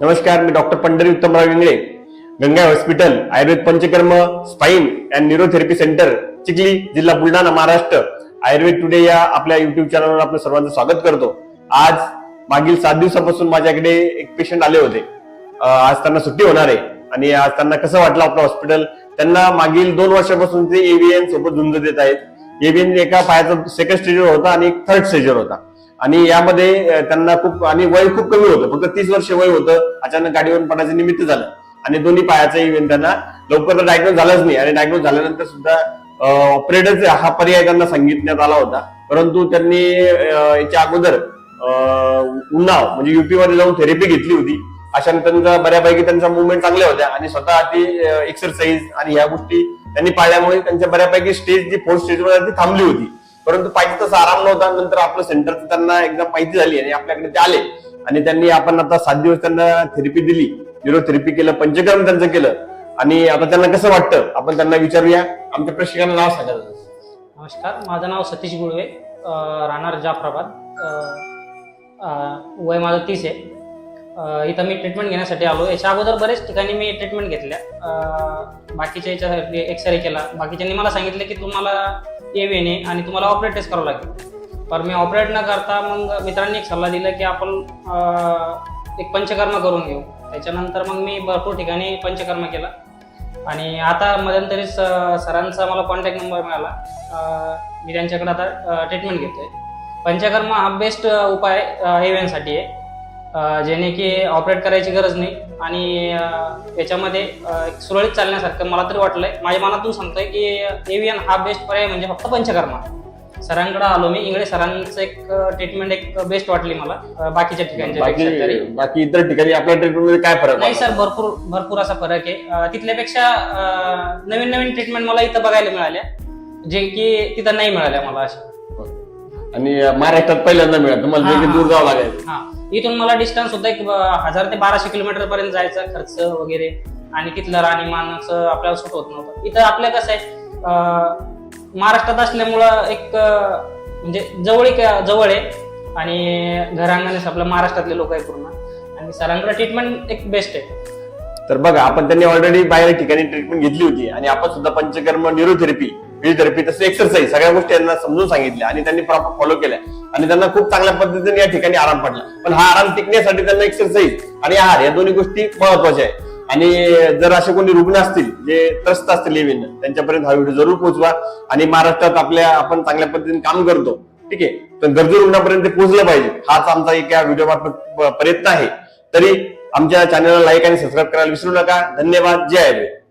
नमस्कार मी doctor Pandhari Uttamrao Ingle. Ganga hospital ayurveda panchakarma spine and neurotherapy centre Chikhli जिल्हा Buldhana Maharashtra. Ayurveda today या आपल्या YouTube चॅनलवर आपलं सर्वांचं स्वागत करतो. आज मागील सात दिवसापासून माझ्याकडे एक पेशंट आले होते. आज त्यांना सुट्टी होणार आहे आणि आज त्यांना कसं वाटलं आपलं हॉस्पिटल त्यांना मागील दोन वर्षापासून ते एव्हीएन सोबत झुंज देत आहेत. एव्हीएन एका पायाचा सेकंड स्टेजवर होता आणि एक थर्ड स्टेजवर होता. आणि यामध्ये त्यांना खूप आणि वय खूप कमी होतं. फक्त तीस वर्ष वय होतं. अचानक गाडीवरून पडायचं निमित्त झालं. आणि दोन्ही पायाचा इव्हेंट त्यांना लवकर तर डायग्नोज झालाच नाही. आणि डायग्नोज झाल्यानंतर सुद्धा ऑपरेटर हा पर्याय त्यांना सांगितण्यात आला होता. परंतु त्यांनी याच्या अगोदर उन्नाव म्हणजे युपी मध्ये जाऊन थेरपी घेतली होती. अशा त्यांचा बऱ्यापैकी त्यांचा मुवमेंट चांगल्या होत्या. आणि स्वतः ती एक्सरसाइज आणि ह्या गोष्टी त्यांनी पाळल्यामुळे त्यांच्या बऱ्यापैकी स्टेज जी फोर्थ स्टेजवर ती थांबली होती. परंतु पाहिजे तसा आराम नव्हता नंतर आपलं सेंटरचं त्यांना एकदम माहिती झाली आणि आपल्याकडे ते आले. आणि त्यांनी आपण आता सात दिवस त्यांना थेरपी दिली. न्यूरोथेरपी केलं पंचकर्म त्यांचं केलं. आणि आता त्यांना कसं वाटतं? आपण त्यांना विचारूया. आमच्या प्रेक्षकांना नाव सांगा नमस्कार माझं नाव सतीश गुळवे राहणार जाफराबाद. वय माझं तीस आहे. इथं मी ट्रीटमेंट घेण्यासाठी आलो. याच्या अगोदर बरेच ठिकाणी मी ट्रीटमेंट घेतल्या. बाकीच्या याच्यासाठी एक्सरे केला. बाकीच्यांनी मला सांगितलं की तुम्हाला एव्हीएन आहे आणि तुम्हाला ऑपरेट टेस्ट करावं लागेल. पण मी ऑपरेट न करता मग मित्रांनी एक सल्ला दिला की आपण एक पंचकर्म करून घेऊ. त्याच्यानंतर मग मी भरपूर ठिकाणी पंचकर्म केला. आणि आता मध्यंतरी स- सरांचा मला कॉन्टॅक्ट नंबर मिळाला. मी त्यांच्याकडे आता ट्रीटमेंट घेतोय. पंचकर्म हा बेस्ट उपाय एव्हनसाठी आहे. जेणे की ऑपरेट करायची गरज नाही. आणि याच्यामध्ये सुरळीत चालण्यासारखं मला तरी वाटलंय. माझ्या मनातून सांगतोय की एव्हियन हा बेस्ट पर्याय म्हणजे फक्त पंचकर्म. सरांकडे आलो मी इंगळे सरांचं एक ट्रीटमेंट एक बेस्ट वाटली मला बाकीच्या तरी. बाकी इतर ठिकाणी आपल्या ट्रीटमेंट काय फरक नाही? सर भरपूर भरपूर असा फरक आहे. तिथल्यापेक्षा नवीन नवीन ट्रीटमेंट मला इथं बघायला मिळाल्या जे की तिथं नाही मिळाल्या मला अशा. आणि महाराष्ट्रात पहिल्यांदा मिळालं हा. दूर जावं लागेल हा इथून मला डिस्टन्स होता एक हजार ते बाराशे किलोमीटर पर्यंत जायचा खर्च वगैरे. आणि तिथलं राहणीमानाचं आपल्याला सुट होत नव्हतं. इथं आपलं कसं आहे महाराष्ट्रात असल्यामुळं एक म्हणजे जवळ जवळ आहे. आणि घरांगणच आपलं महाराष्ट्रातले लोक आहे पूर्ण. आणि सरांकडे ट्रीटमेंट एक बेस्ट आहे. तर बघा आपण त्यांनी ऑलरेडी बाहेर ठिकाणी ट्रीटमेंट घेतली होती. आणि आपण सुद्धा पंचकर्म न्यूरोथेरपी फिजिओथेरपी तसे एक्सरसाइज सगळ्या गोष्टी त्यांना समजून सांगितल्या आणि त्यांनी प्रॉपर फॉलो केल्या. आणि त्यांना खूप चांगल्या पद्धतीने या ठिकाणी आराम पडला. पण हा आराम टिकण्यासाठी त्यांना एक्सरसाइज आणि आहार या दोन्ही गोष्टी महत्त्वाच्या आहे आणि जर असे कोणी रुग्ण असतील जे त्रस्त असतील लिव्हिन त्यांच्यापर्यंत हा व्हिडिओ जरूर पोहोचवा. आणि महाराष्ट्रात आपल्या आपण चांगल्या पद्धतीने काम करतो. ठीक आहे? तर गरजू रुग्णापर्यंत पोहोचलं पाहिजे. हाच आमचा एक या व्हिडिओ मार्फत प्रयत्न आहे. तरी आमच्या चॅनलला लाईक आणि सबस्क्राईब करायला विसरू नका. धन्यवाद. जय आहे